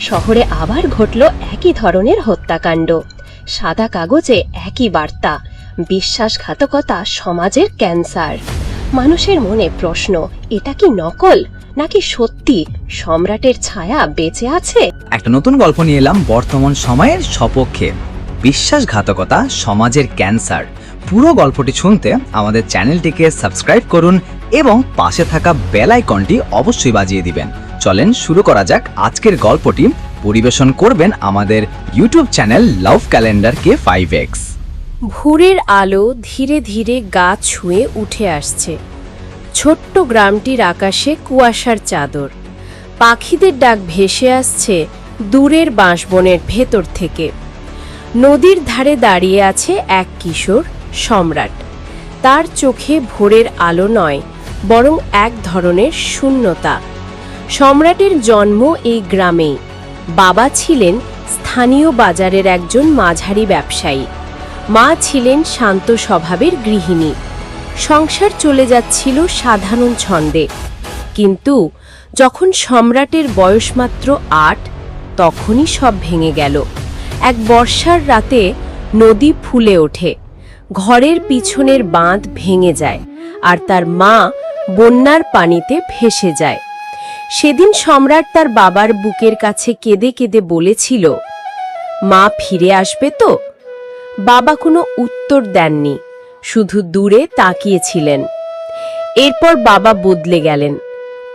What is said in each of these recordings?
শহরে আবার ঘটল একই ধরনের হত্যাকাণ্ড। সাদা কাগজে একই বার্তা, বিশ্বাসঘাতকতা সমাজের ক্যান্সার। মানুষের মনে প্রশ্ন, এটা কি নকল নাকি সত্যি সম্রাটের ছায়া বেঁচে আছে? একটা নতুন গল্প নিয়ে এলাম বর্তমান সময়ের সপক্ষে। বিশ্বাসঘাতকতা সমাজের ক্যান্সার। পুরো গল্পটি শুনতে আমাদের চ্যানেলটিকে সাবস্ক্রাইব করুন এবং পাশে থাকা বেল আইকনটি অবশ্যই বাজিয়ে দিবেন। চলেন শুরু করা যাক আজকের গল্পটি পরিবেশন করবেন আমাদের ইউটিউব চ্যানেল লাভ ক্যালেন্ডার কে ফাইভ এক্স ভোরের আলো ধীরে ধীরে গা ছুঁয়ে উঠে আসছে। ছোট্ট গ্রামটির আকাশে কুয়াশার চাদর। পাখিদের ডাক ভেসে আসছে দূরের বাঁশবনের ভেতর থেকে। নদীর ধারে দাঁড়িয়ে আছে এক কিশোর সম্রাট। তার চোখে ভোরের আলো নয়, বরং এক ধরনের শূন্যতা। সম্রাটের জন্ম এই গ্রামেই। বাবা ছিলেন স্থানীয় বাজারের একজন মাঝারি ব্যবসায়ী। মা ছিলেন শান্ত স্বভাবের গৃহিণী। সংসার চলে যাচ্ছিল সাধারণ ছন্দে। কিন্তু যখন সম্রাটের বয়স মাত্র আট, তখনই সব ভেঙে গেল। এক বর্ষার রাতে নদী ফুলে ওঠে। ঘরের পিছনের বাঁধ ভেঙে যায় আর তার মা বন্যার পানিতে ভেসে যায়। সেদিন সম্রাট তার বাবার বুকের কাছে কেঁদে কেঁদে বলেছিল, মা ফিরে আসবে তো? বাবা কোনো উত্তর দেননি, শুধু দূরে তাকিয়েছিলেন। এরপর বাবা বদলে গেলেন।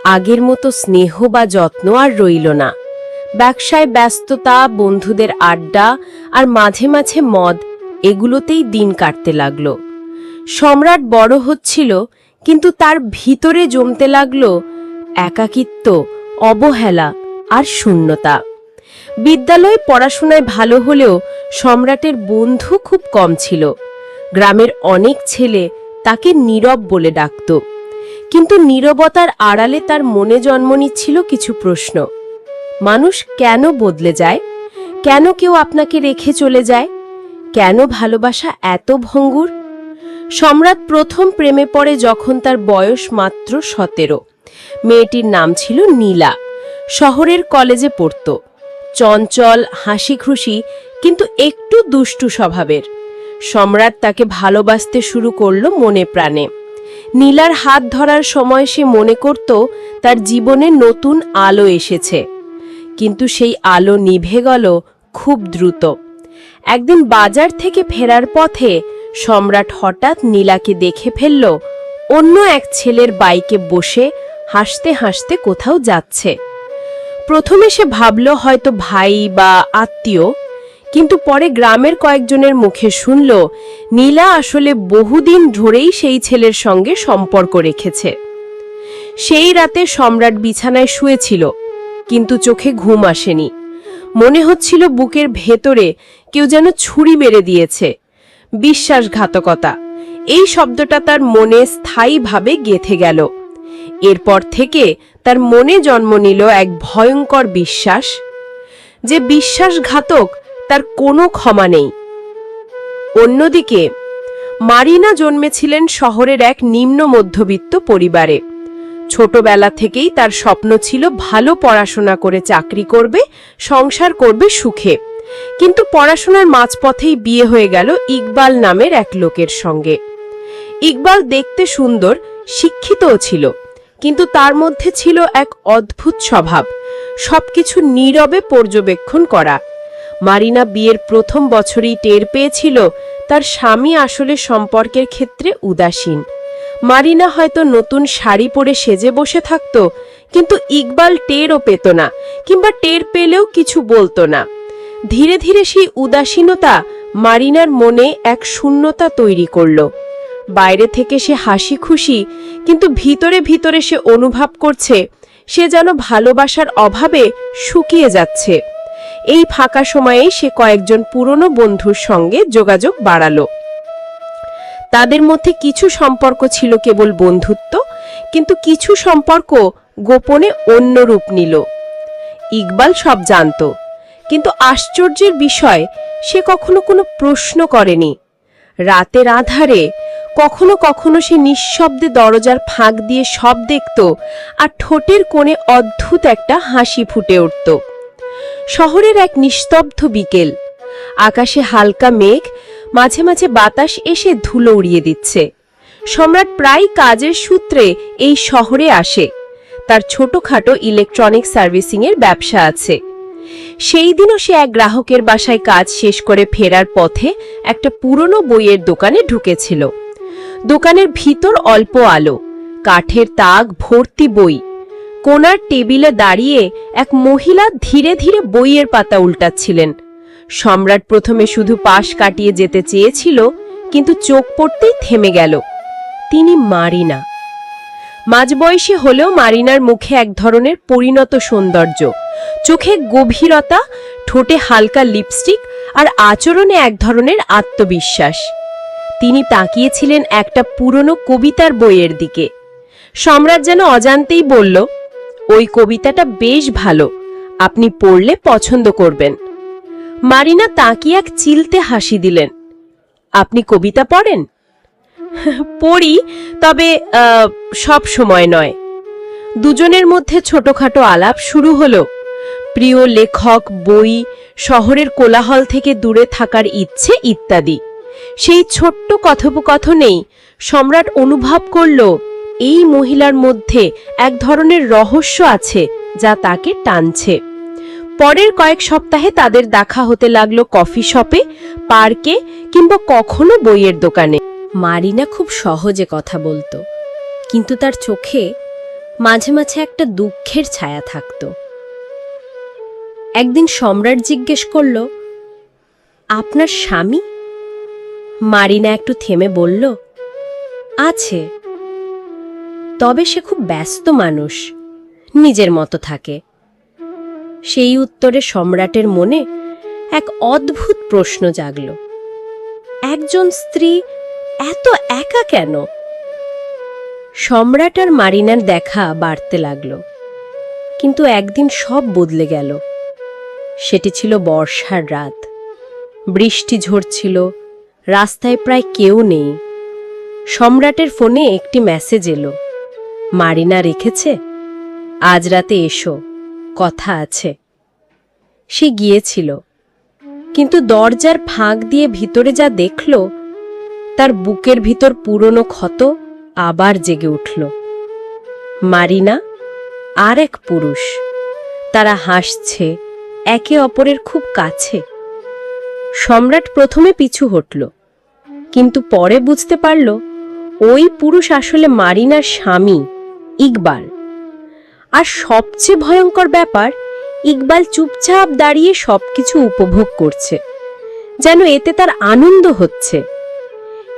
আগের মতো স্নেহ বা যত্ন আর রইল না। ব্যবসায় ব্যস্ততা, বন্ধুদের আড্ডা আর মাঝে মাঝে মদ, এগুলোতেই দিন কাটতে লাগল। সম্রাট বড় হচ্ছিল, কিন্তু তার ভিতরে জমতে লাগল একাকিত্ব, অবহেলা আর শূন্যতা। বিদ্যালয়ে পড়াশোনায় ভালো হলেও সম্রাটের বন্ধু খুব কম ছিল। গ্রামের অনেক ছেলে তাকে নীরব বলে ডাকত। কিন্তু নীরবতার আড়ালে তার মনে জন্ম নিচ্ছিল কিছু প্রশ্ন। মানুষ কেন বদলে যায়? কেন কেউ আপনাকে রেখে চলে যায়? কেন ভালোবাসা এত ভঙ্গুর? সম্রাট প্রথম প্রেমে পড়ে যখন তার বয়স মাত্র সতেরো। মেয়েটির নাম ছিল নীলা। শহরের কলেজে পড়ত। চঞ্চল হাসি খুশি কিন্তু একটু দুষ্টু স্বভাবের। সম্রাট তাকে ভালোবাসতে শুরু করল মনে প্রাণে। নীলার হাত ধরার সময় সে মনে করত, তার জীবনে নতুন আলো এসেছে। কিন্তু সেই আলো নিভে গেল খুব দ্রুত। একদিন বাজার থেকে ফেরার পথে সম্রাট হঠাৎ নীলাকে দেখে ফেলল, অন্য এক ছেলের বাইকে বসে হাসতে হাসতে কোথাও যাচ্ছে। প্রথমে সে ভাবল হয়তো ভাই বা আত্মীয়, কিন্তু পরে গ্রামের কয়েকজনের মুখে শুনল, নীলা আসলে বহুদিন ধরেই সেই ছেলের সঙ্গে সম্পর্ক রেখেছে। সেই রাতে সম্রাট বিছানায় শুয়েছিল, কিন্তু চোখে ঘুম আসেনি। মনে হচ্ছিল বুকের ভেতরে কেউ যেন ছুরি মেরে দিয়েছে। বিশ্বাসঘাতকতা, এই শব্দটা তার মনে স্থায়ীভাবে গেথে গেল। এরপর থেকে তার মনে জন্ম নিল এক ভয়ঙ্কর বিশ্বাস, যে বিশ্বাসঘাতক তার কোনো ক্ষমা নেই। অন্যদিকে, মারিনা জন্মেছিলেন শহরের এক নিম্ন মধ্যবিত্ত পরিবারে। ছোটবেলা থেকেই তার স্বপ্ন ছিল ভালো পড়াশোনা করে চাকরি করবে, সংসার করবে সুখে। কিন্তু পড়াশোনার মাঝপথেই বিয়ে হয়ে গেল ইকবাল নামের এক লোকের সঙ্গে। ইকবাল দেখতে সুন্দর, শিক্ষিতও ছিল। কিন্তু তার মধ্যে ছিল এক অদ্ভুত স্বভাব। সবকিছু নীরবে পর্যবেক্ষণ করা। মারিনা বিয়ের প্রথম বছরেই টের পেয়েছিল তার স্বামী আসলে সম্পর্কের ক্ষেত্রে উদাসীন। মারিনা হয়তো নতুন শাড়ি পরে সেজে বসে থাকত, কিন্তু ইকবাল টেরও পেত না, কিংবা টের পেলেও কিছু বলতো না। ধীরে ধীরে সেই উদাসীনতা মারিনার মনে এক শূন্যতা তৈরি করল। বাইরে থেকে সে হাসি খুশি, কিন্তু ভিতরে ভিতরে সে অনুভব করছে, সে যেন ভালোবাসার অভাবে শুকিয়ে যাচ্ছে। এই ফাঁকা সময়ে সে কয়েকজন পুরনো বন্ধুর সঙ্গে যোগাযোগ বাড়ালো। তাদের মধ্যে কিছু সম্পর্ক ছিল কেবল বন্ধুত্ব, কিন্তু কিছু সম্পর্ক গোপনে অন্য রূপ নিল। ইকবাল সব জানত, কিন্তু আশ্চর্যের বিষয়, সে কখনো কোনো প্রশ্ন করেনি। রাতের আধারে কখনো কখনো সে নিঃশব্দে দরজার ফাঁক দিয়ে সব দেখত আর ঠোঁটের কোণে অদ্ভুত একটা হাসি ফুটে উঠত। শহরের এক নিস্তব্ধ বিকেল। আকাশে হালকা মেঘ, মাঝে মাঝে বাতাস এসে ধুলো উড়িয়ে দিচ্ছে। সম্রাট প্রায় কাজের সূত্রে এই শহরে আসে। তার ছোটখাটো ইলেকট্রনিক সার্ভিসিংয়ের ব্যবসা আছে। সেই দিনও সে এক গ্রাহকের বাসায় কাজ শেষ করে ফেরার পথে একটা পুরনো বইয়ের দোকানে ঢুকেছিল। দোকানের ভিতর অল্প আলো, কাঠের তাক, ভর্তি বই। কোনার টেবিলে দাঁড়িয়ে এক মহিলা ধীরে ধীরে বইয়ের পাতা উল্টাচ্ছিলেন। সম্রাট প্রথমে শুধু পাশ কাটিয়ে যেতে চেয়েছিল, কিন্তু চোখ পড়তেই থেমে গেল। তিনি মারিনা। মাঝবয়সী হলেও মারিনার মুখে এক ধরনের পরিণত সৌন্দর্য। চোখে গভীরতা, ঠোঁটে হালকা লিপস্টিক আর আচরণে এক ধরনের আত্মবিশ্বাস। তিনি তাকিয়েছিলেন একটা পুরনো কবিতার বইয়ের দিকে। সম্রাট যেন অজান্তেই বলল, ওই কবিতাটা বেশ ভালো, আপনি পড়লে পছন্দ করবেন। মারিনা তাকিয়ে এক চিলতে হাসি দিলেন, আপনি কবিতা পড়েন? পড়ি, তবে সব সময় নয়। দুজনের মধ্যে ছোটখাটো আলাপ শুরু হলো। প্রিয় লেখক, বই, শহরের কোলাহল থেকে দূরে থাকার ইচ্ছে ইত্যাদি। সেই ছোট্ট কথোপকথনেই সম্রাট অনুভব করল, এই মহিলার মধ্যে এক ধরনের রহস্য আছে যা তাকে টানছে। পরের কয়েক সপ্তাহে তাদের দেখা হতে লাগল কফি শপে, পার্কে কিংবা কখনো বইয়ের দোকানে। মারিনা খুব সহজে কথা বলতো। কিন্তু তার চোখে মাঝে মাঝে একটা দুঃখের ছায়া থাকতো। একদিন সম্রাট জিজ্ঞেস করল, আপনার স্বামী? মারিনা একটু থেমে বলল, আছে। তবে সে খুব ব্যস্ত মানুষ, নিজের মতো থাকে। সেই উত্তরে সম্রাটের মনে এক অদ্ভুত প্রশ্ন জাগল। একজন স্ত্রী এত একা কেন? সম্রাট আর মারিনার দেখা বাড়তে লাগল। কিন্তু একদিন সব বদলে গেল। সেটি ছিল বর্ষার রাত। বৃষ্টি ঝরছিল, রাস্তায় প্রায় কেউ নেই। সম্রাটের ফোনে একটি মেসেজ এলো। মারিনা রেখেছে? আজ রাতে এসো, কথা আছে। সে গিয়েছিল। কিন্তু দরজার ফাঁক দিয়ে ভিতরে যা দেখল তার বুকের ভিতর পুরনো ক্ষত আবার জেগে উঠল। মারিনা, আর এক পুরুষ। তারা হাসছে, একে অপরের খুব কাছে। সম্রাট প্রথমে পিছু হটল, কিন্তু পরে বুঝতে পারল, ওই পুরুষ আসলে মারিনার স্বামী, ইকবাল। আর সবচেয়ে ভয়ঙ্কর ব্যাপার, ইকবাল চুপচাপ দাঁড়িয়ে সবকিছু উপভোগ করছে, যেন এতে তার আনন্দ হচ্ছে।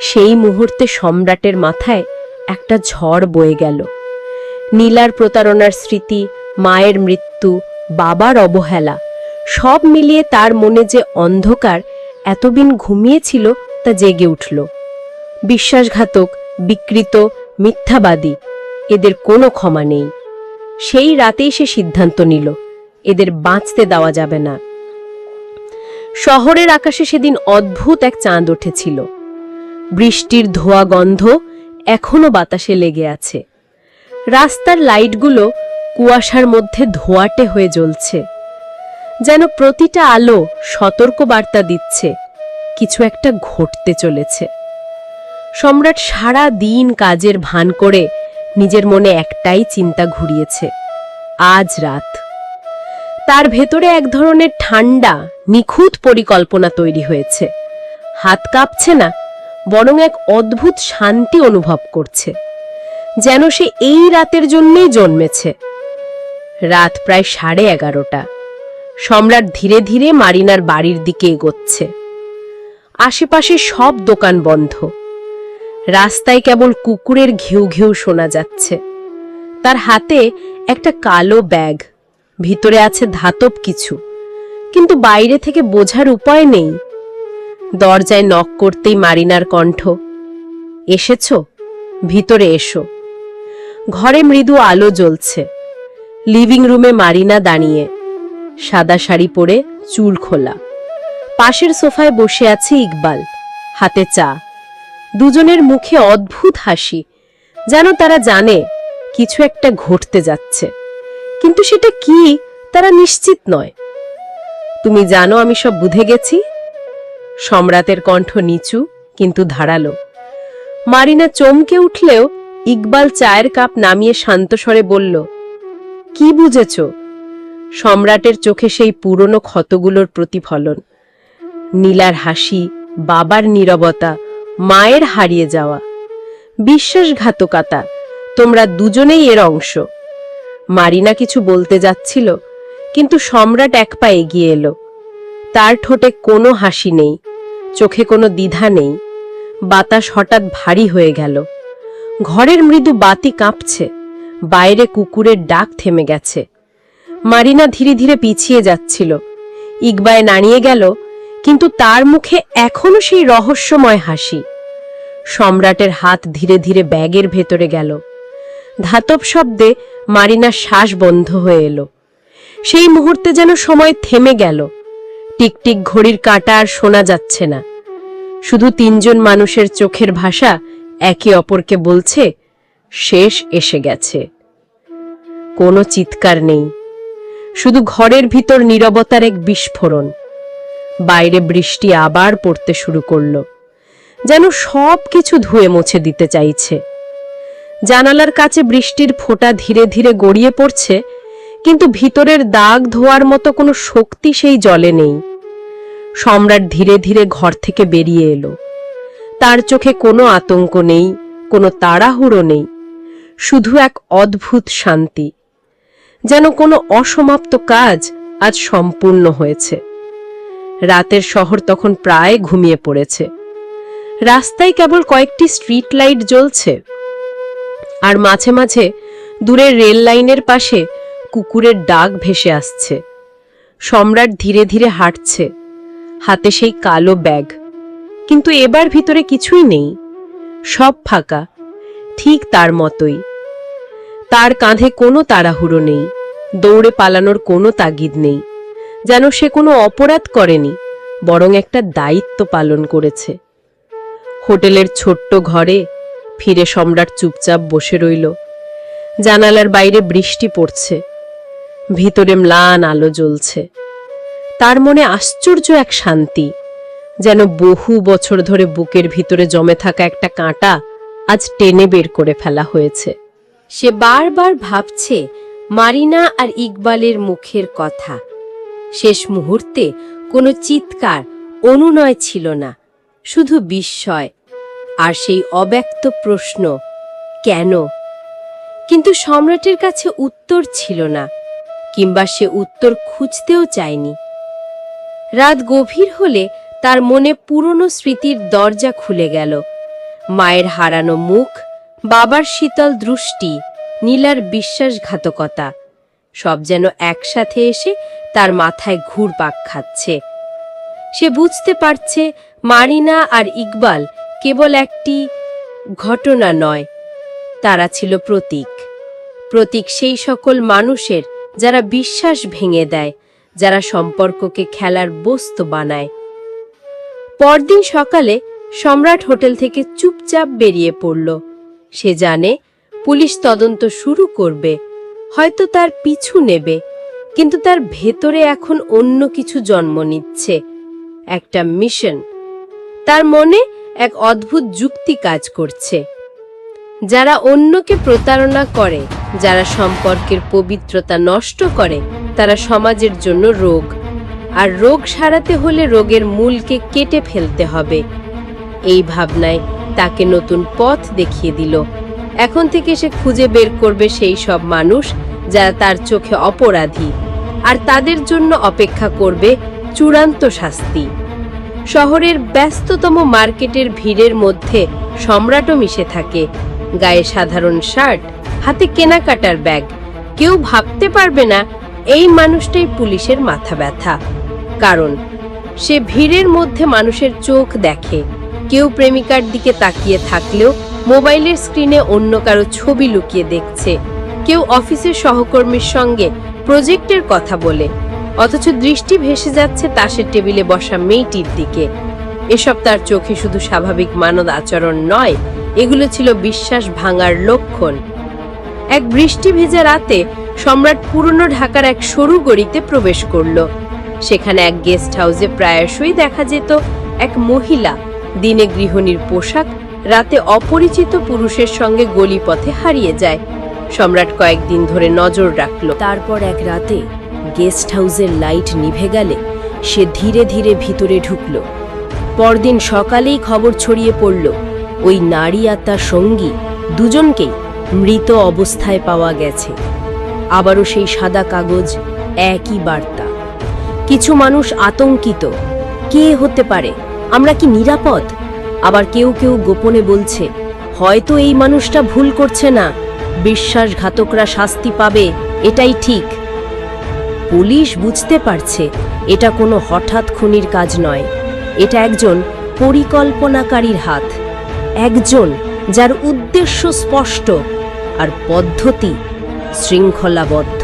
সেই মুহূর্তে সম্রাটের মাথায় একটা ঝড় বয়ে গেল। নীলার প্রতারণার স্মৃতি, মায়ের মৃত্যু, বাবার অবহেলা, সব মিলিয়ে তার মনে যে অন্ধকার এতদিন ঘুমিয়েছিল তা জেগে উঠল। বিশ্বাসঘাতক, বিকৃত, মিথ্যাবাদী, এদের কোনো ক্ষমা নেই। সেই রাতেই সে সিদ্ধান্ত নিল, এদের বাঁচতে দেওয়া যাবে না। শহরের আকাশে সেদিন অদ্ভুত এক চাঁদ উঠেছিল। বৃষ্টির ধোয়া গন্ধ এখনও বাতাসে লেগে আছে। রাস্তার লাইটগুলো কুয়াশার মধ্যে ধোয়াটে হয়ে জ্বলছে। যেন প্রতিটা আলো সতর্ক বার্তা দিচ্ছে, কিছু একটা ঘটতে চলেছে। সম্রাট সারা দিন কাজের ভান করে নিজের মনে একটাই চিন্তা ঘুরিয়েছে, আজ রাত। তার ভেতরে এক ধরনের ঠান্ডা, নিখুঁত পরিকল্পনা তৈরি হয়েছে। হাত কাঁপছে না বরং এক অদ্ভুত শান্তি অনুভব করছে, যেন সে এই রাতের জন্যেই জন্মেছে। রাত প্রায় সাড়ে এগারোটা। সম্রাট ধীরে ধীরে মারিনার বাড়ির দিকে এগোচ্ছে। আশেপাশে সব দোকান বন্ধ। রাস্তায় কেবল কুকুরের ঘেউ ঘেউ শোনা যাচ্ছে। তার হাতে একটা কালো ব্যাগ, ভিতরে আছে ধাতব কিছু। কিন্তু বাইরে থেকে বোঝার উপায় নেই। দরজায় নক করতেই মারিনার কণ্ঠ। এসেছ? ভিতরে এসো। ঘরে মৃদু আলো জ্বলছে। লিভিং রুমে মারিনা দাঁড়িয়ে। সাদা শাড়ি পরে চুল খোলা। পাশের সোফায় বসে আছে ইকবাল। হাতে চা। দুজনের মুখে অদ্ভুত হাসি। যেন তারা জানে, কিছু একটা ঘটতে যাচ্ছে। কিন্তু সেটা কি, তারা নিশ্চিত নয়। তুমি জানো আমি সব বুঝে গেছি? সম্রাটের কণ্ঠ নিচু কিন্তু ধারালো। মারিনা চমকে উঠলেও ইকবাল চায়ের কাপ নামিয়ে শান্ত স্বরে বলল, কি বুঝেছ? সম্রাটের চোখে সেই পুরনো ক্ষতগুলোর প্রতিফলন। নীলার হাসি, বাবার নীরবতা, মায়ের হারিয়ে যাওয়া। বিশ্বাসঘাতকতা, তোমরা দুজনেই এর অংশ। মারিনা কিছু বলতে যাচ্ছিল, কিন্তু সম্রাট এক পা এগিয়ে এলো। তার ঠোঁটে কোনো হাসি নেই, চোখে কোনো দ্বিধা নেই। বাতাস হঠাৎ ভারী হয়ে গেল। ঘরের মৃদু বাতি কাঁপছে, বাইরে কুকুরের ডাক থেমে গেছে। মারিনা ধীরে ধীরে পিছিয়ে যাচ্ছিল। ইকবায় নাড়িয়ে গেল, কিন্তু তার মুখে এখনও সেই রহস্যময় হাসি। সম্রাটের হাত ধীরে ধীরে ব্যাগের ভেতরে গেল। ধাতব শব্দে মারিনার শ্বাস বন্ধ হয়ে এলো। সেই মুহূর্তে যেন সময় থেমে গেল। টিকটিক ঘড়ির কাঁটা আর শোনা যাচ্ছে না। শুধু তিনজন মানুষের চোখের ভাষা একে অপরকে বলছে, শেষ এসে গেছে। কোনো চিৎকার নেই। শুধু ঘরের ভিতর নীরবতার এক বিস্ফোরণ। বাইরে বৃষ্টি আবার পড়তে শুরু করল, যেন সব কিছু ধুয়ে মুছে দিতে চাইছে। জানালার কাছে বৃষ্টির ফোঁটা ধীরে ধীরে গড়িয়ে পড়ছে কিন্তু ভিতরের দাগ ধোয়ার মতো কোনো শক্তি সেই জলে নেই। সম্রাট ধীরে ধীরে ঘর থেকে বেরিয়ে এলো। তার চোখে কোনো আতঙ্ক নেই, কোনো তাড়াহুড়ো নেই, শুধু এক অদ্ভুত শান্তি, যেন কোনো অসমাপ্ত কাজ আজ সম্পূর্ণ হয়েছে। রাতের শহর তখন প্রায় ঘুমিয়ে পড়েছে। রাস্তায় কেবল কয়েকটি স্ট্রিট লাইট জ্বলছে। আর মাঝে মাঝে দূরের রেল লাইনের পাশে কুকুরের ডাক ভেসে আসছে। সম্রাট ধীরে ধীরে হাঁটছে। হাতে সেই কালো ব্যাগ। কিন্তু এবার ভিতরে কিছুই নেই। সব ফাঁকা। ঠিক তার মতোই। তার কাঁধে কোনো তাড়াহুড়ো নেই। দৌড়ে পালানোর কোনো তাগিদ নেই। যেন সে কোনো অপরাধ করেনি, বরং একটা দায়িত্ব পালন করেছে। হোটেলের ছোট্ট ঘরে ফিরে সম্রাট চুপচাপ বসে রইল। জানালার বাইরে বৃষ্টি পড়ছে। ভিতরে ম্লান আলো জ্বলছে। তার মনে আশ্চর্য এক শান্তি, যেন বহু বছর ধরে বুকের ভিতরে জমে থাকা একটা কাঁটা আজ টেনে বের করে ফেলা হয়েছে। সে বারবার ভাবছে মারিনা আর ইকবালের মুখের কথা। শেষ মুহূর্তে কোনো চিৎকার, অনুনয় ছিল না, শুধু বিস্ময় আর সেই অব্যক্ত প্রশ্ন, কেন? কিন্তু সম্রাটের কাছে উত্তর ছিল না। কিংবা সে উত্তর খুঁজতেও চায়নি। রাত গভীর হলে তার মনে পুরনো স্মৃতির দরজা খুলে গেল। মায়ের হারানো মুখ, বাবার শীতল দৃষ্টি, নীলার বিশ্বাসঘাতকতা, সব যেন একসাথে এসে তার মাথায় ঘুরপাক খাচ্ছে। সে বুঝতে পারছে মারিনা আর ইকবাল কেবল একটি ঘটনা নয়, তারা ছিল প্রতীক। প্রতীক সেই সকল মানুষের যারা বিশ্বাস ভেঙে দেয়, যারা সম্পর্ককে খেলার বস্তু বানায়। পরদিন সকালে সম্রাট হোটেল থেকে চুপচাপ বেরিয়ে পড়ল। সে জানে পুলিশ তদন্ত শুরু করবে, হয়তো তার পিছু নেবে, কিন্তু তার ভেতরে এখন অন্য কিছু জন্ম নিচ্ছে, একটা মিশন। তার মনে এক অদ্ভুত যুক্তি কাজ করছে। যারা অন্যকে প্রতারণা করে যারা সম্পর্কের পবিত্রতা নষ্ট করে, তারা সমাজের জন্য রোগ। আর রোগ সারাতে হলে রোগের মূলকে কেটে ফেলতে হবে। এই ভাবনায় তাকে নতুন পথ দেখিয়ে দিল। এখন থেকে সে খুঁজে বের করবে সেই সব মানুষ যারা তার চোখে অপরাধী। আর তাদের জন্য অপেক্ষা করবে চূড়ান্ত শাস্তি। শহরের ব্যস্ততম মার্কেটের ভিড়ের মধ্যে সম্রাটও মিশে থাকে। গায়ে সাধারণ শার্ট হাতে কেনাকাটার ব্যাগ। কেউ ভাবতে পারবে না এই মানুষটাই পুলিশের মাথা ব্যথা। কারণ, সে ভিড়ের মধ্যে মানুষের চোখ দেখে। কেউ প্রেমিকার দিকে তাকিয়ে থাকলেও মোবাইলের স্ক্রিনে অন্য কারও ছবি লুকিয়ে দেখছে। কেউ অফিসের সহকর্মীর সঙ্গে প্রজেক্টের কথা বলে। অথচ দৃষ্টি ভেসে যাচ্ছে তাসের টেবিলে বসা মেয়েটির দিকে। এসব তার চোখে শুধু স্বাভাবিক মানদ আচরণ নয়, এগুলো ছিল বিশ্বাস ভাঙার লক্ষণ। এক বৃষ্টি ভেজা রাতে সম্রাট পুরনো ঢাকার এক সরু গড়িতে প্রবেশ করল। সেখানে এক গেস্ট হাউসে প্রায়শই দেখা যেত এক মহিলা। দিনে গৃহিণীর পোশাক রাতে অপরিচিত পুরুষের সঙ্গে গলিপথে হারিয়ে যায়। সম্রাট কয়েকদিন ধরে নজর রাখল। তারপর এক রাতে গেস্ট হাউসের লাইট নিভে গেলে সে ধীরে ধীরে ভিতরে ঢুকল। পরদিন সকালেই খবর ছড়িয়ে পড়ল, ওই নারী আর তার সঙ্গী দুজনকেই মৃত অবস্থায় পাওয়া গেছে। আবারও সেই সাদা কাগজ, একই বার্তা। কিছু মানুষ আতঙ্কিত, কে হতে পারে? আমরা কি নিরাপদ? আবার কেউ কেউ গোপনে বলছে, হয়তো এই মানুষটা ভুল করছে না। বিশ্বাসঘাতকরা শাস্তি পাবে, এটাই ঠিক। পুলিশ বুঝতে পারছে, এটা কোনো হঠাৎ খুনির কাজ নয়। এটা একজন পরিকল্পনাকারীর হাত। একজন যার উদ্দেশ্য স্পষ্ট আর পদ্ধতি শৃঙ্খলাবদ্ধ।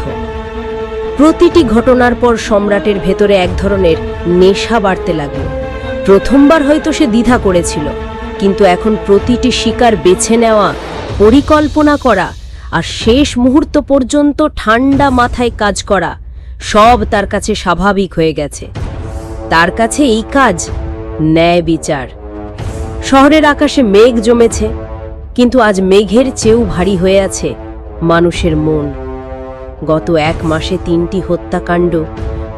প্রতিটি ঘটনার পর সম্রাটের ভেতরে এক ধরনের নেশা বাড়তে লাগল। প্রথমবার হয়তো সে দ্বিধা করেছিল, কিন্তু এখন প্রতিটি শিকার বেছে নেওয়া, পরিকল্পনা করা আর শেষ মুহূর্ত পর্যন্ত ঠান্ডা মাথায় কাজ করা সব তার কাছে স্বাভাবিক হয়ে গেছে। তার কাছে এই কাজ ন্যায় বিচার। শহরের আকাশে মেঘ জমেছে কিন্তু আজ মেঘের চেয়েও ভারী হয়ে আছে মানুষের মন। গত এক মাসে তিনটি হত্যাকাণ্ড,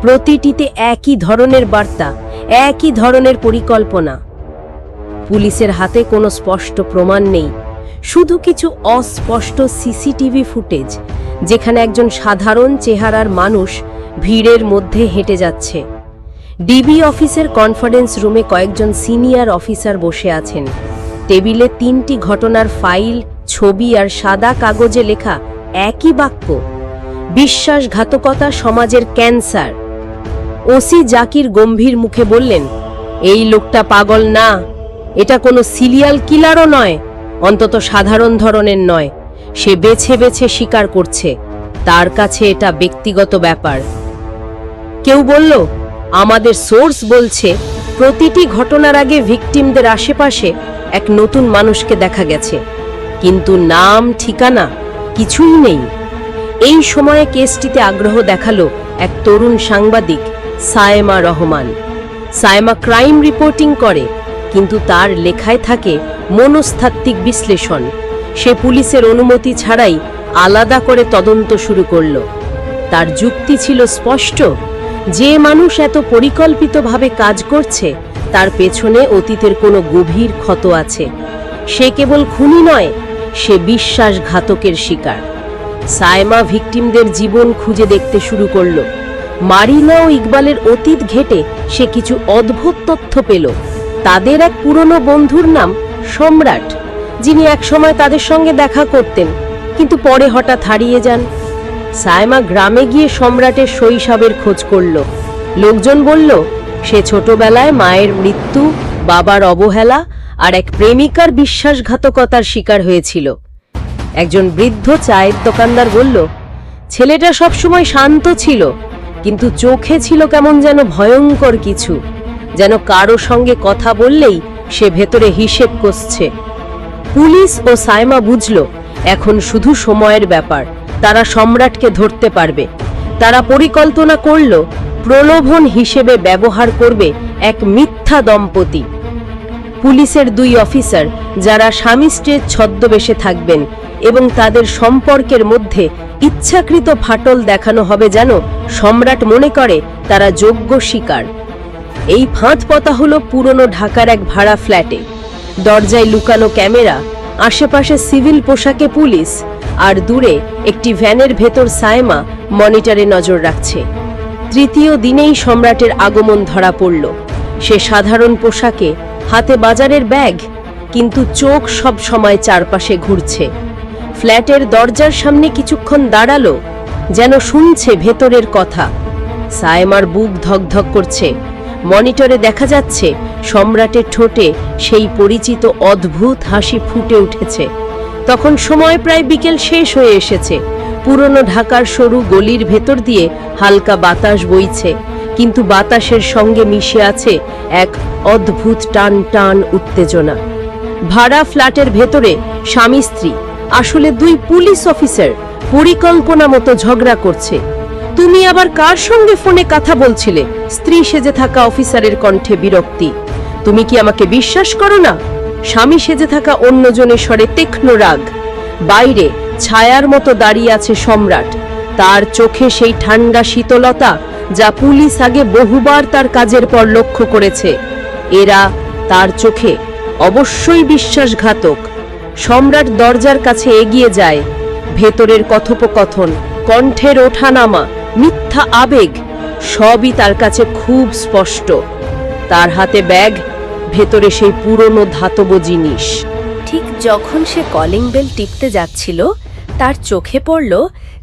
প্রতিটিতে একই ধরনের বার্তা, একই ধরনের পরিকল্পনা। পুলিশের হাতে কোনো স্পষ্ট প্রমাণ নেই, শুধু কিছু অস্পষ্ট সিসিটিভি ফুটেজ, যেখানে একজন সাধারণ চেহারার মানুষ ভিড়ের মধ্যে হেঁটে যাচ্ছে। ডিবি অফিসের কনফারেন্স রুমে কয়েকজন সিনিয়র অফিসার বসে আছেন। টেবিলে তিনটি ঘটনার ফাইল, ছবি আর সাদা কাগজে লেখা একই বাক্য। বিশ্বাসঘাতকতা সমাজের ক্যান্সার। ওসি জাকির গম্ভীর মুখে বললেন, এই লোকটা পাগল না। এটা কোনো সিরিয়াল কিলারও নয়, অন্তত সাধারণ ধরনের নয়। সে বেছে বেছে স্বীকার করছে। তার কাছে এটা ব্যক্তিগত ব্যাপার। কেউ বলল, আমাদের সোর্স বলছে প্রতিটি ঘটনার আগে ভিকটিমদের আশেপাশে এক নতুন মানুষকে দেখা গেছে। কিন্তু নাম, ঠিকানা কিছুই নেই। এই সময়ে কেসটিতে আগ্রহ দেখাল এক তরুণ সাংবাদিক, সায়েমা রহমান। সায়েমা ক্রাইম রিপোর্টিং করে, কিন্তু তার লেখায় থাকে মনস্তাত্ত্বিক বিশ্লেষণ। সে পুলিশের অনুমতি ছাড়াই আলাদা করে তদন্ত শুরু করল। তার যুক্তি ছিল স্পষ্ট যে মানুষ এত পরিকল্পিতভাবে কাজ করছে, তার পেছনে অতীতের কোনো গভীর ক্ষত আছে। সে কেবল খুনি নয়, সে বিশ্বাসঘাতকের শিকার। সায়মা ভিকটিমদের জীবন খুঁজে দেখতে শুরু করল। মারিনা ও ইকবালের অতীত ঘেটে সে কিছু অদ্ভুত তথ্য পেল। তাদের এক পুরনো বন্ধুর নাম সম্রাট, যিনি একসময় তাদের সঙ্গে দেখা করতেন, কিন্তু পরে হঠাৎ হারিয়ে যান। সায়মা গ্রামে গিয়ে সম্রাটের শৈশবের খোঁজ করল। লোকজন বলল, সে ছোটবেলায় মায়ের মৃত্যু, বাবার অবহেলা আর এক প্রেমিকার বিশ্বাসঘাতকতার শিকার হয়েছিল। একজন বৃদ্ধ চায়ের দোকানদার বলল, ছেলেটা সবসময় শান্ত ছিল, কিন্তু চোখে ছিল কেমন যেন ভয়ঙ্কর কিছু, যেন কারও সঙ্গে কথা বললেই সে ভেতরে হিসেব কষছে। পুলিশ ও সাইমা বুঝল, এখন শুধু সময়ের ব্যাপার। তারা সম্রাটকে ধরতে পারবে। তারা পরিকল্পনা করল প্রলোভন হিসেবে ব্যবহার করবে এক মিথ্যা দম্পতি। পুলিশের দুই অফিসার, যারা স্বামী স্ত্রীর ছদ্মবেশে থাকবেন এবং তাদের সম্পর্কের মধ্যে ইচ্ছাকৃত ফাটল দেখানো হবে যেন সম্রাট মনে করে তারা যোগ্য শিকার। এই ফাঁদ পতা হলো পুরনো ঢাকার এক ভাড়া ফ্ল্যাটে। দরজায় লুকানো ক্যামেরা, আশেপাশে সিভিল পোশাকে পুলিশ আর দূরে একটি ভ্যানের ভেতর সায়মা মনিটরে নজর রাখছে। তৃতীয় দিনেই সম্রাটের আগমন ধরা পড়ল। সে সাধারণ পোশাকে, হাতে বাজারের ব্যাগ, কিন্তু চোখ সব সময় চারপাশে ঘুরছে। ফ্ল্যাটের দরজার সামনে কিছুক্ষণ দাঁড়াল, যেন শুনছে ভেতরের কথা। সায়মার বুক ধকধক করছে। মনিটরে দেখা যাচ্ছে, সম্রাটের ঠোঁটে সেই পরিচিত অদ্ভুত হাসি ফুটে উঠেছে। তখন সময় প্রায় বিকেল শেষ হয়ে এসেছে। পুরনো ঢাকার সরু গলির ভেতর দিয়ে হালকা বাতাস বইছে, কিন্তু বাতাসের সঙ্গে মিশে আছে এক অদ্ভুত টান টান উত্তেজনা। ভাড়া ফ্ল্যাটের ভেতরে স্বামী স্ত্রী, আসলে দুই পুলিশ অফিসার, পরিকল্পনা মতো ঝগড়া করছে। তুমি আবার কার সঙ্গে ফোনে কথা বলছিলে? স্ত্রী সেজে থাকা অফিসারের কণ্ঠে বিরক্তি। তুমি কি আমাকে বিশ্বাস করো না? স্বামী সেজে থাকা অন্যজনের স্বরে তীক্ষ্ণ রাগ। বাইরে ছায়ার মতো দাঁড়িয়ে আছে সম্রাট। তার চোখে সেই ঠান্ডা শীতলতা যা পুলিশ আগে বহুবার তার কাজের পর লক্ষ্য করেছে। এরা তার চোখে অবশ্যই বিশ্বাসঘাতক। সম্রাট দরজার কাছে এগিয়ে যায়। ভেতরের কথোপকথন, কণ্ঠের ওঠানামা, মিথ্যা আবেগ, সবই তার কাছে খুব স্পষ্ট। তার হাতে ব্যাগ ভেতরে সেই পুরনো ধাতব জিনিস। ঠিক যখন সে কলিং বেল টিপতে যাচ্ছিল, তার চোখে পড়ল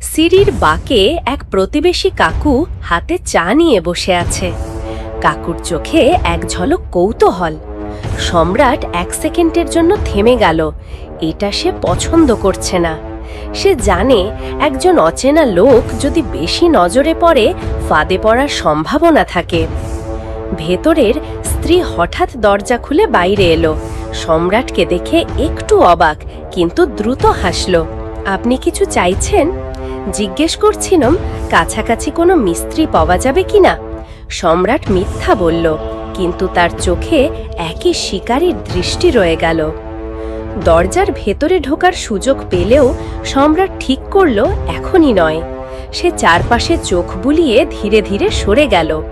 সিঁড়ির বাঁকে এক প্রতিবেশী কাকু হাতে চা নিয়ে বসে আছে। কাকুর চোখে এক ঝলক কৌতূহল। সম্রাট এক সেকেন্ডের জন্য থেমে গেল। এটা সে পছন্দ করছে না। সে জানে একজন অচেনা লোক যদি বেশি নজরে পড়ে, ফাঁদে পড়ার সম্ভাবনা থাকে। ভেতরের স্ত্রী হঠাৎ দরজা খুলে বাইরে এলো। সম্রাটকে দেখে একটু অবাক, কিন্তু দ্রুত হাসল। আপনি কিছু চাইছেন? জিজ্ঞেস করছিলাম, কাছাকাছি কোনো মিস্ত্রি পাওয়া যাবে কিনা? সম্রাট মিথ্যা বলল, কিন্তু তার চোখে একই শিকারীর দৃষ্টি রয়ে গেল। দরজার ভেতরে ঢোকার সুযোগ পেলেও সম্রাট ঠিক করল, এখনই নয়। সে চারপাশে চোখ বুলিয়ে ধীরে ধীরে সরে গেল।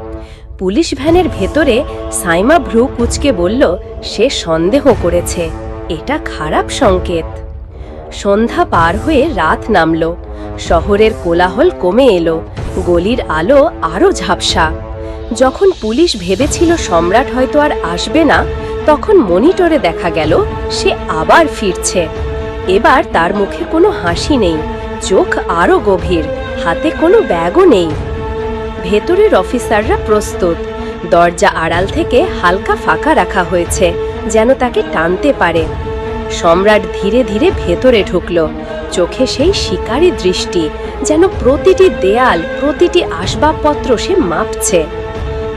পুলিশ ভ্যানের ভেতরে সাইমা ভ্রু কুচকে বলল, সে সন্দেহ করেছে। এটা খারাপ সংকেত। সন্ধ্যা পার হয়ে রাত নামল। শহরের কোলাহল কমে এলো। গলির আলো আরও ঝাপসা। যখন পুলিশ ভেবেছিল সম্রাট হয়তো আর আসবে না, তখন মনিটরে দেখা গেল, সে আবার ফিরছে। এবার তার মুখে কোনো হাসি নেই। চোখ আরও গভীর। হাতে কোনো ব্যাগও নেই। ভেতরের অফিসাররা প্রস্তুত। দরজা আড়াল থেকে হালকা ফাঁকা রাখা হয়েছে, যেন তাকে টানতে পারে। সম্রাট ধীরে ধীরে ভেতরে ঢুকল। চোখে সেই শিকারী দৃষ্টি, যেন প্রতিটি দেয়াল, প্রতিটি আসবাবপত্র সে মাপছে।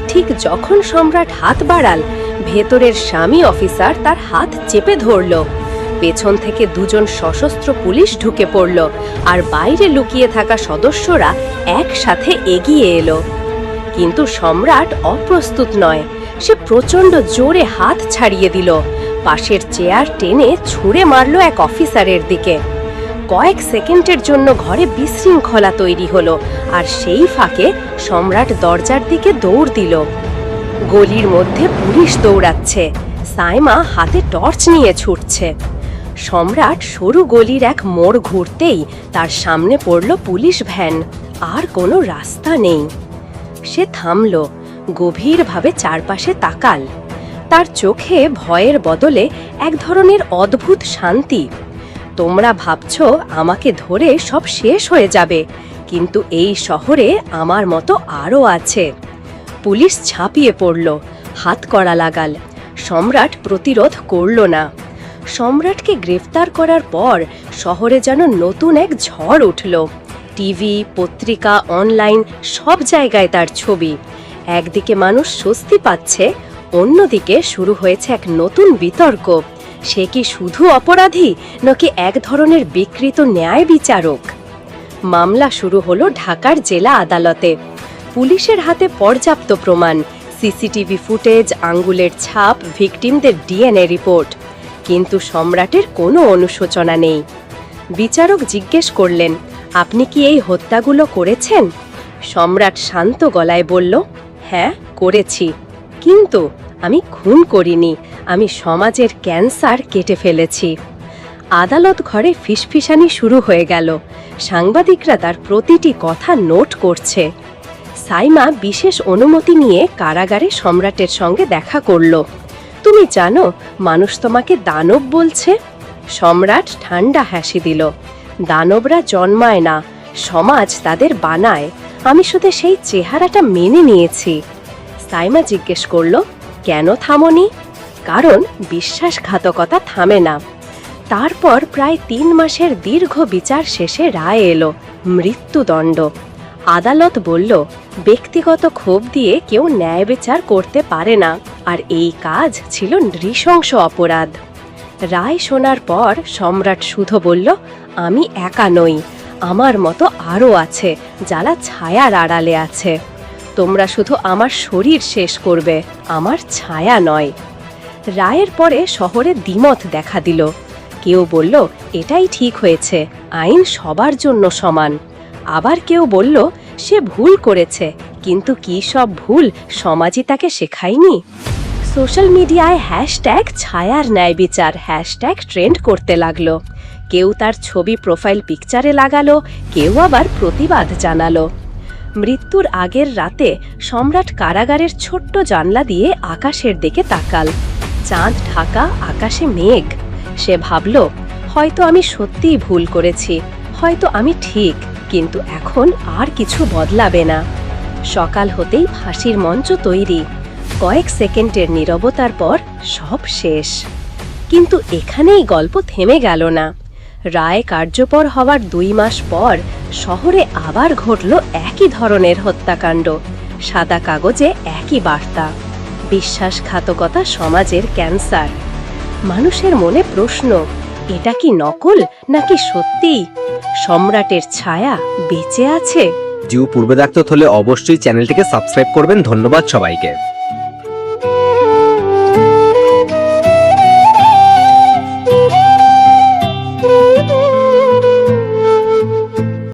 ঠিক যখন সম্রাট হাত বাড়াল, ভেতরের স্বামী অফিসার তার হাত চেপে ধরল। পেছন থেকে দুজন সশস্ত্র পুলিশ ঢুকে পড়ল, আর বাইরে লুকিয়ে থাকা সদস্যরা একসাথে এগিয়ে এলো। কিন্তু সম্রাট অপ্রস্তুত নয়, সে প্রচণ্ড জোরে হাত ছাড়িয়ে দিল। পাশের চেয়ার টেনে ছুঁড়ে মারল এক অফিসারের দিকে। কয়েক সেকেন্ডের জন্য ঘরে বিশৃঙ্খলা তৈরি হলো, আর সেই ফাঁকে সম্রাট দরজার দিকে দৌড় দিল। গলির মধ্যে পুলিশ দৌড়াচ্ছে, সাইমা হাতে টর্চ নিয়ে ছুটছে। সম্রাট সরু গলির এক মোড় ঘুরতেই তার সামনে পড়ল পুলিশ ভ্যান। আর কোনো রাস্তা নেই। সে থামল, গভীরভাবে চারপাশে তাকাল। তার চোখে ভয়ের বদলে এক ধরনের অদ্ভুত শান্তি। তোমরা ভাবছ, আমাকে ধরে সব শেষ হয়ে যাবে, কিন্তু এই শহরে আমার মতো আরও আছে। পুলিশ ছাপিয়ে পড়ল, হাত করা লাগাল। সম্রাট প্রতিরোধ করল না। সম্রাটকে গ্রেফতার করার পর শহরে যেন নতুন এক ঝড় উঠল। টিভি, পত্রিকা, অনলাইন, সব জায়গায় তার ছবি। একদিকে মানুষ স্বস্তি পাচ্ছে, অন্যদিকে শুরু হয়েছে এক নতুন বিতর্ক। সে কি শুধু অপরাধী, নাকি এক ধরনের বিকৃত ন্যায় বিচারক? মামলা শুরু হলো ঢাকার জেলা আদালতে। পুলিশের হাতে পর্যাপ্ত প্রমাণ। সিসিটিভি ফুটেজ, আঙ্গুলের ছাপ, ভিকটিমদের ডিএনএ রিপোর্ট। কিন্তু সম্রাটের কোনো অনুশোচনা নেই। বিচারক জিজ্ঞেস করলেন, আপনি কি এই হত্যাগুলো করেছেন? সম্রাট শান্ত গলায় বলল হ্যাঁ করেছি। কিন্তু আমি খুন করিনি, আমি সমাজের ক্যান্সার কেটে ফেলেছি। আদালত ঘরে ফিসফিসানি শুরু হয়ে গেল। সাংবাদিকরা তার প্রতিটি কথা নোট করছে। সাইমা বিশেষ অনুমতি নিয়ে কারাগারে সম্রাটের সঙ্গে দেখা করল। তুমি জানো, মানুষ তোমাকে দানব বলছে? সম্রাট ঠান্ডা হাসি দিল। দানবরা জন্মায় না, সমাজ তাদের বানায়। আমি শুধু সেই চেহারাটা মেনে নিয়েছি। সাইমা জিজ্ঞেস করল, কেন থামনি? কারণ বিশ্বাসঘাতকতা থামে না। তারপর প্রায় তিন মাসের দীর্ঘ বিচার শেষে রায় এলো, মৃত্যুদণ্ড। আদালত বলল, ব্যক্তিগত ক্ষোভ দিয়ে কেউ ন্যায় বিচার করতে পারে না, আর এই কাজ ছিল নৃশংস অপরাধ। রায় শোনার পর সম্রাট শুধু বলল, আমি একা নই, আমার মতো আরও আছে যারা ছায়ার আড়ালে আছে। তোমরা শুধু আমার শরীর শেষ করবে, আমার ছায়া নয়। রায়ের পরে শহরে দ্বিমত দেখা দিল। কেউ বলল, এটাই ঠিক হয়েছে, আইন সবার জন্য সমান। আবার কেউ বলল, সে ভুল করেছে। কিন্তু কি সব ভুল সমাজই তাকে শেখায়নি? সোশ্যাল মিডিয়ায় হ্যাশট্যাগ ছায়ার ন্যায় বিচার হ্যাশট্যাগ ট্রেন্ড করতে লাগল। কেউ তার ছবি প্রোফাইল পিকচারে লাগালো, কেউ আবার প্রতিবাদ জানালো। মৃত্যুর আগের রাতে সম্রাট কারাগারের ছোট্ট জানলা দিয়ে আকাশের দিকে তাকাল। চাঁদ, ঢাকা, আকাশে মেঘ। সে ভাবল, হয়তো আমি সত্যিই ভুল করেছি, হয়তো আমি ঠিক। কিন্তু এখন আর কিছু বদলাবে না। সকাল হতেই ফাঁসির মঞ্চ তৈরি। কয়েক সেকেন্ডের নীরবতার পর সব শেষ। কিন্তু এখানেই গল্প থেমে গেল না। রায় কার্যকর হওয়ার দুই মাস পর শহরে আবার ঘটল একই ধরনের হত্যাকাণ্ড। সাদা কাগজে একই বার্তা। বিশ্বাসঘাতকতা সমাজের ক্যান্সার। মানুষের মনে প্রশ্ন এটা কি নকল নাকি সত্যি? সম্রাটের ছায়া বেঁচে আছে। জিও পূর্বে দেখতে হলে অবশ্যই চ্যানেলটিকে সাবস্ক্রাইব করবেন। ধন্যবাদ সবাইকে।